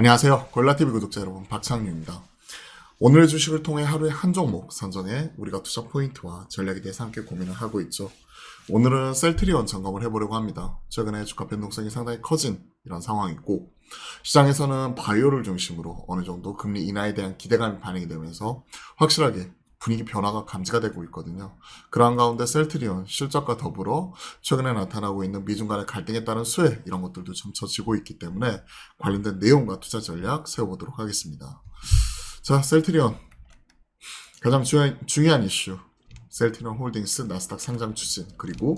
안녕하세요. 골라TV 구독자 여러분, 박창규입니다. 오늘의 주식을 통해 하루에 한 종목 선정해 우리가 투자 포인트와 전략에 대해서 함께 고민을 하고 있죠. 오늘은 셀트리온 점검을 해보려고 합니다. 최근에 주가 변동성이 상당히 커진 이런 상황이고, 시장에서는 바이오를 중심으로 어느 정도 금리 인하에 대한 기대감이 반영이 되면서 확실하게 분위기 변화가 감지가 되고 있거든요. 그러한 가운데 셀트리온 실적과 더불어 최근에 나타나고 있는 미중 간의 갈등에 따른 수혜 이런 것들도 점쳐지고 있기 때문에 관련된 내용과 투자 전략 세워보도록 하겠습니다. 자, 셀트리온 가장 중요한, 중요한 이슈 셀트리온 홀딩스 나스닥 상장 추진 그리고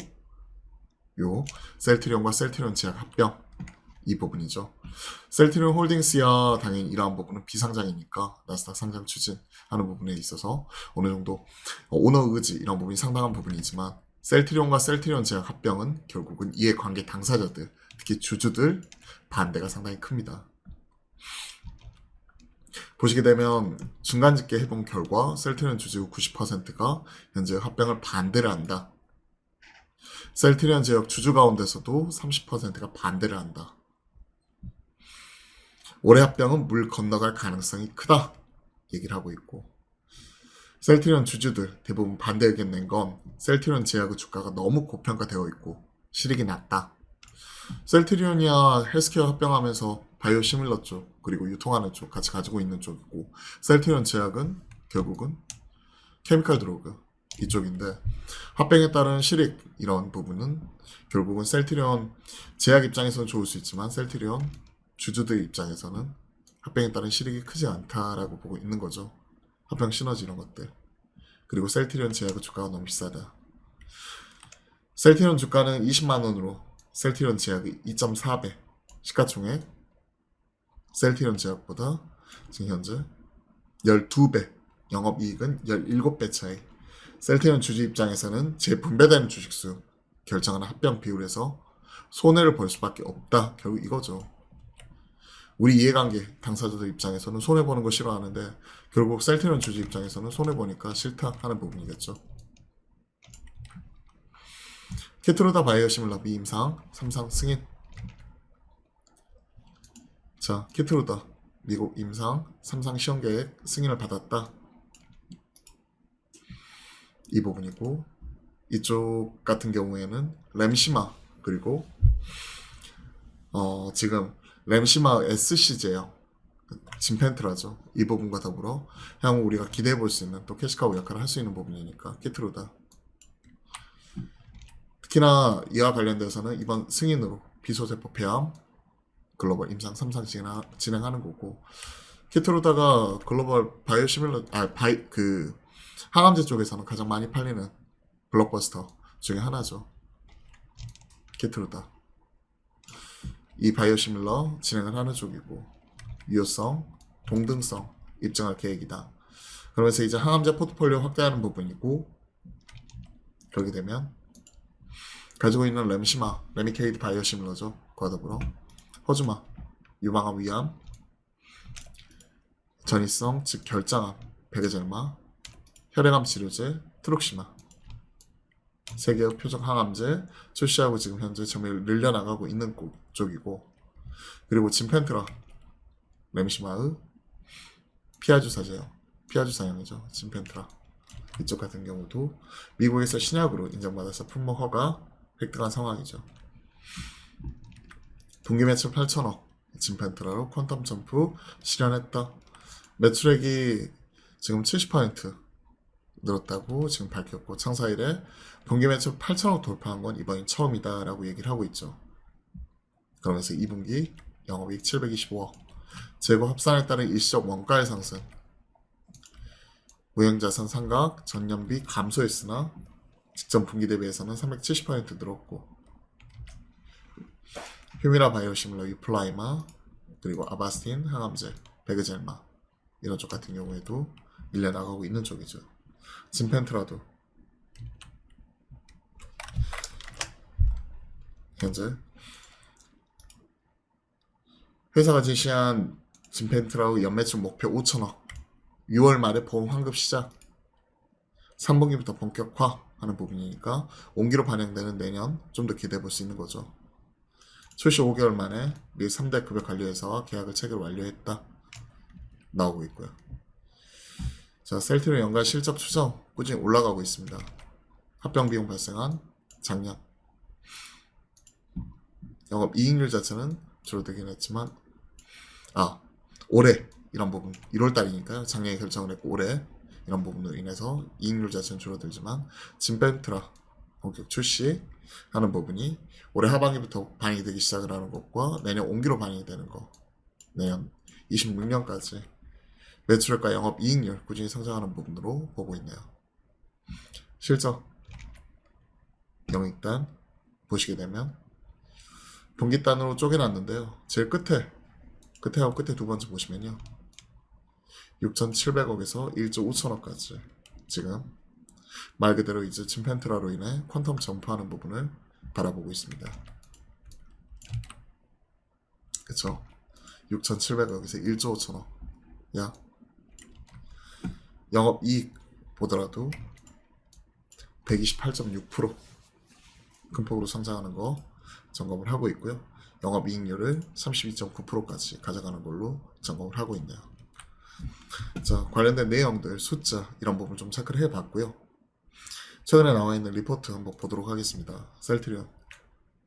요 셀트리온과 셀트리온 제약 합병 이 부분이죠. 셀트리온 홀딩스야 당연히 이러한 부분은 비상장이니까 나스닥 상장 추진하는 부분에 있어서 어느 정도 어, 오너 의지 이런 부분이 상당한 부분이지만 셀트리온과 셀트리온 제약 합병은 결국은 이해관계 당사자들 특히 주주들 반대가 상당히 큽니다. 보시게 되면 중간 집계 해본 결과 셀트리온 주주 90%가 현재 합병을 반대를 한다. 셀트리온 제약 주주 가운데서도 30%가 반대를 한다. 올해 합병은 물 건너갈 가능성이 크다. 얘기를 하고 있고. 셀트리온 주주들 대부분 반대 의견 낸 건 셀트리온 제약의 주가가 너무 고평가되어 있고 실익이 낮다. 셀트리온이야 헬스케어 합병하면서 바이오 시밀러 쪽 그리고 유통하는 쪽 같이 가지고 있는 쪽이고 셀트리온 제약은 결국은 케미칼 드로그 이쪽인데 합병에 따른 실익 이런 부분은 결국은 셀트리온 제약 입장에서는 좋을 수 있지만 셀트리온 주주들 입장에서는 합병에 따른 실익이 크지 않다라고 보고 있는 거죠. 합병 시너지 이런 것들. 그리고 셀트리온 제약의 주가가 너무 비싸다. 셀트리온 주가는 20만 원으로 셀트리온 제약이 2.4배 시가총액 셀트리온 제약보다 지금 현재 12배 영업이익은 17배 차이 셀트리온 주주 입장에서는 재분배되는 주식수 결정하는 합병 비율에서 손해를 볼 수밖에 없다 결국 이거죠 우리 이해관계 당사자들 입장에서는 손해보는 거 싫어하는데 결국 셀트리온 주주 입장에서는 손해보니까 싫다 하는 부분이겠죠. 케트로다 바이오 시밀러 미임상 삼상 승인. 자 케트로다 미국 임상 삼상 시험 계획 승인을 받았다. 이 부분이고 이쪽 같은 경우에는 램시마 그리고 어 지금 램시마 SC제요. 진펜트라죠. 이 부분과 더불어 향후 우리가 기대해 볼 수 있는 또 캐시카우 역할을 할 수 있는 부분이니까 케트로다. 특히나 이와 관련돼서는 이번 승인으로 비소세포 폐암 글로벌 임상 3상 진행, 진행하는 거고 키트로다가 글로벌 바이오시밀러 아 바이 그 항암제 쪽에서는 가장 많이 팔리는 블록버스터 중에 하나죠. 키트로다 이 바이오시밀러 진행을 하는 쪽이고 유효성 동등성 입증할 계획이다. 그러면서 이제 항암제 포트폴리오 확대하는 부분이고 그렇게 되면 가지고 있는 램시마, 레미케이드 바이오시밀러죠. 그와 더불어 허주마, 유방암 위암, 전이성, 즉 결장암, 베게젤마, 혈액암 치료제, 트록시마. 세 개의 표적 항암제 출시하고 지금 현재 점유율 늘려나가고 있는 곳- 쪽이고 그리고 진펜트라, 램시마의 피아주 사제요. 피아주 사용이죠. 진펜트라. 이쪽 같은 경우도 미국에서 신약으로 인정받아서 품목 허가 획득한 상황이죠. 동기 매출 8천억, 진펜트라로 퀀텀 점프 실현했다. 매출액이 지금 70% 늘었다고 지금 밝혔고 창사 일에 동기 매출 8천억 돌파한 건 이번이 처음이다라고 얘기를 하고 있죠. 그러면서 2분기 영업이익 725억, 재고 합산에 따른 일시적 원가의 상승, 무형자산 상각, 전년비 감소했으나 직전 분기 대비해서는 370% 늘었고. 휴미라 바이오시밀러 유플라이마 그리고 아바스틴 항암제 베그젤마. 이런 쪽 같은 경우에도 밀려나가고 있는 쪽이죠. 진펜트라도. 현재 회사가 제시한 진펜트라우 연매출 목표 5천억 6월 말에 보험 환급 시작 3분기부터 본격화하는 부분이니까 온기로 반영되는 내년 좀 더 기대해 볼 수 있는 거죠. 출시 5개월 만에 미 3대 급여 관리회사와 계약을 체결 완료했다. 나오고 있고요. 자, 셀트리온 연간 실적 추정 꾸준히 올라가고 있습니다. 합병 비용 발생한 작년. 영업 이익률 자체는 줄어들긴 했지만, 아, 올해 이런 부분, 1월 달이니까요. 작년에 결정을 했고, 올해 이런 부분으로 인해서 이익률 자체는 줄어들지만, 진벤트라 본격 출시하는 부분이 올해 하반기부터 반영이 되기 시작을 하는 것과 내년 온기로 반영이 되는 거, 내년 26년까지 매출과 영업 이익률 꾸준히 성장하는 부분으로 보고 있네요. 실적 영익단 보시게 되면 분기단으로 쪼개놨는데요. 제일 끝에 끝에하고 끝에 두 번째 보시면요. 6,700억에서 1조 5천억까지 지금 말 그대로 이제 침팬트라로 인해 퀀텀 점프하는 부분을 바라보고 있습니다. 그쵸? 6,700억에서 1조 5천억 약 영업이익 보더라도 128.6% 큰폭으로 성장하는 거 점검을 하고 있고요. 영업이익률을 32.9%까지 가져가는 걸로 점검을 하고 있네요. 자, 관련된 내용들, 숫자 이런 부분 좀 체크를 해봤고요. 최근에 나와 있는 리포트 한번 보도록 하겠습니다. 셀트리온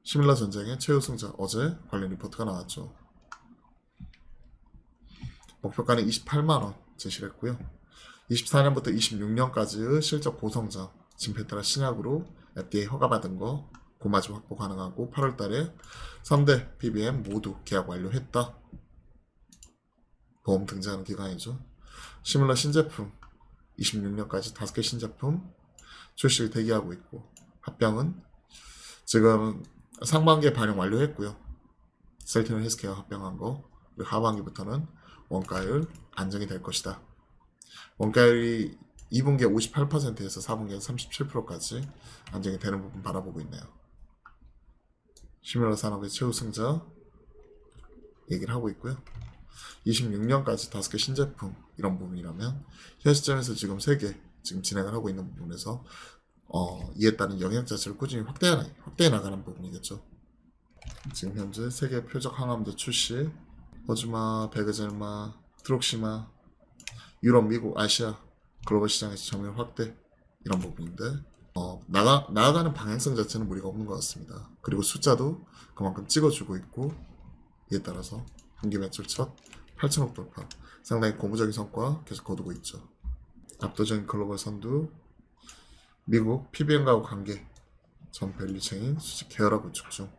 시밀러 전쟁의 최우승자 어제 관련 리포트가 나왔죠. 목표가는 28만 원 제시를 했고요. 24년부터 26년까지의 실적 고성장 진페트라 신약으로 FDA 허가받은 거 고마지 확보 가능하고 8월 달에 3대 PBM 모두 계약 완료했다. 보험 등장하는 기간이죠. 시뮬러 신제품 26년까지 5개 신제품 출시를 대기하고 있고 합병은 지금 상반기에 반영 완료했고요. 셀티는 헬스케어 합병한 거 그리고 하반기부터는 원가율 안정이 될 것이다. 원가율이 2분기에 58%에서 4분기에 37%까지 안정이 되는 부분 바라보고 있네요. 시뮬러 산업의 최우 승자 얘기를 하고 있고요. 26년까지 5개 신제품 이런 부분이라면 현 시점에서 지금 3개 지금 진행을 하고 있는 부분에서 어, 이에 따른 영향 자체를 꾸준히 확대해, 확대해 나가는 부분이겠죠. 지금 현재 3개 표적 항암제 출시 허즈마, 베그젤마, 트록시마 유럽, 미국, 아시아 글로벌 시장에서 점유율 확대 이런 부분인데 어, 나가, 나아가는 방향성 자체는 무리가 없는 것 같습니다. 그리고 숫자도 그만큼 찍어주고 있고 이에 따라서 분기 매출 첫 8천억 돌파 상당히 고무적인 성과 계속 거두고 있죠. 압도적인 글로벌 선두 미국 PBM과의 관계 전 밸류체인 수직 계열화 구축 중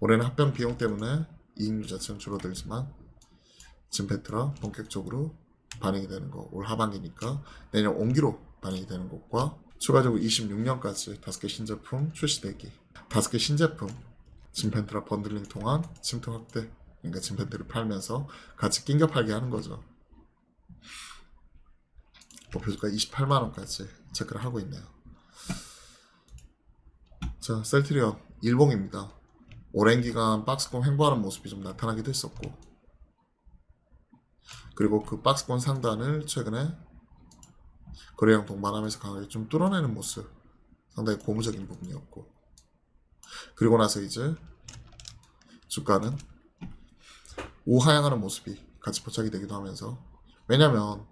올해는 합병 비용 때문에 이익률 자체는 줄어들지만 진페트라 본격적으로 반영이 되는 거 올 하반기니까 내년 온기로 반영이 되는 것과 추가적으로 26년까지 다섯 개 신제품 출시되기. 다섯 개 신제품 진펜트라 번들링 통한 침투 확대 그러니까 진펜트를 팔면서 같이 낑겨 팔게 하는 거죠. 목표주가 28만 원까지 체크를 하고 있네요. 자 셀트리온 일봉입니다. 오랜 기간 박스권 횡보하는 모습이 좀 나타나기도 했었고. 그리고 그 박스권 상단을 최근에 거래량 동반하면서 강하게 좀 뚫어내는 모습. 상당히 고무적인 부분이었고. 그리고 나서 이제 주가는 우하향하는 모습이 같이 포착이 되기도 하면서. 왜냐면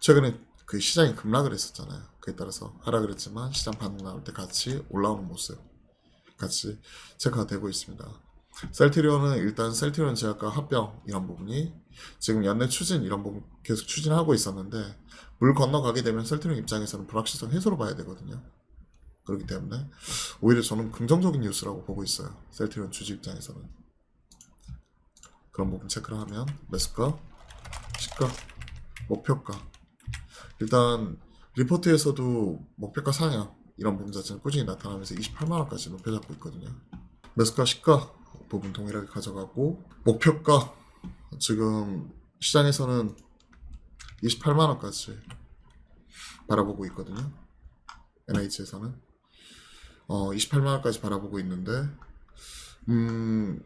최근에 그 시장이 급락을 했었잖아요. 그에 따라서 하락을 했지만 시장 반응 나올 때 같이 올라오는 모습. 같이 체크가 되고 있습니다 셀트리온은 일단 셀트리온 제약과 합병 이런 부분이 지금 연내 추진 이런 부분 계속 추진하고 있었는데 물 건너가게 되면 셀트리온 입장에서는 불확실성 해소로 봐야 되거든요. 그렇기 때문에 오히려 저는 긍정적인 뉴스라고 보고 있어요. 셀트리온 주주 입장에서는 그런 부분 체크를 하면 매수가, 시가, 목표가 일단 리포트에서도 목표가 상향 이런 부분 자체는 꾸준히 나타나면서 28만 원까지 높여 잡고 있거든요. 매수가, 시가 부분 동일하게 가져가고 목표가 지금 시장에서는 28만 원까지 바라보고 있거든요. NH에서는 어 28만 원까지 바라보고 있는데 음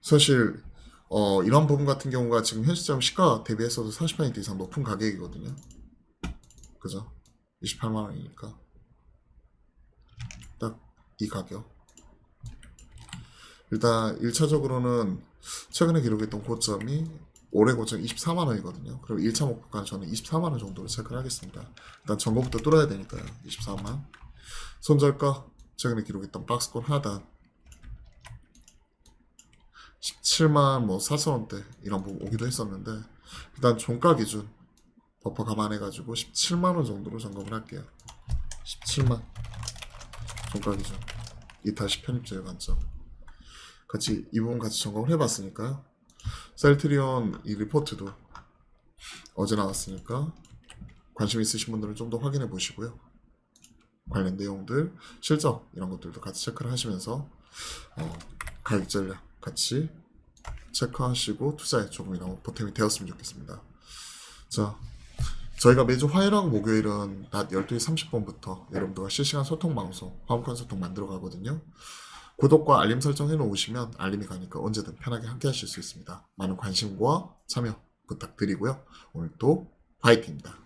사실 어 이런 부분 같은 경우가 지금 현 시점 시가 대비해서도 40% 이상 높은 가격이거든요. 그죠? 28만 원이니까 딱 이 가격 일단 1차적으로는 최근에 기록했던 고점이 올해 고점 24만 원이거든요. 그럼 1차 목표가는 저는 24만 원 정도로 체크를 하겠습니다. 일단 전거부터 뚫어야 되니까요. 24만. 손절가 최근에 기록했던 박스권 하단 17만 뭐 4천 원대 이런 부분 오기도 했었는데 일단 종가 기준 버퍼 감안해가지고 17만 원 정도로 점검을 할게요. 17만 종가 기준 이탈시 편입자의 관점 같이 이 부분 같이 점검을 해봤으니까요. 셀트리온 이 리포트도 어제 나왔으니까 관심 있으신 분들은 좀 더 확인해 보시고요. 관련 내용들, 실적 이런 것들도 같이 체크를 하시면서 어, 가격 전략 같이 체크하시고 투자에 조금이나마 보탬이 되었으면 좋겠습니다. 자, 저희가 매주 화요일하고 목요일은 낮 12시 30분부터 여러분들과 실시간 소통 방송, 화목한 소통 만들어 가거든요. 구독과 알림 설정 해 놓으시면 알림이 가니까 언제든 편하게 함께 하실 수 있습니다. 많은 관심과 참여 부탁드리고요. 오늘도 화이팅입니다.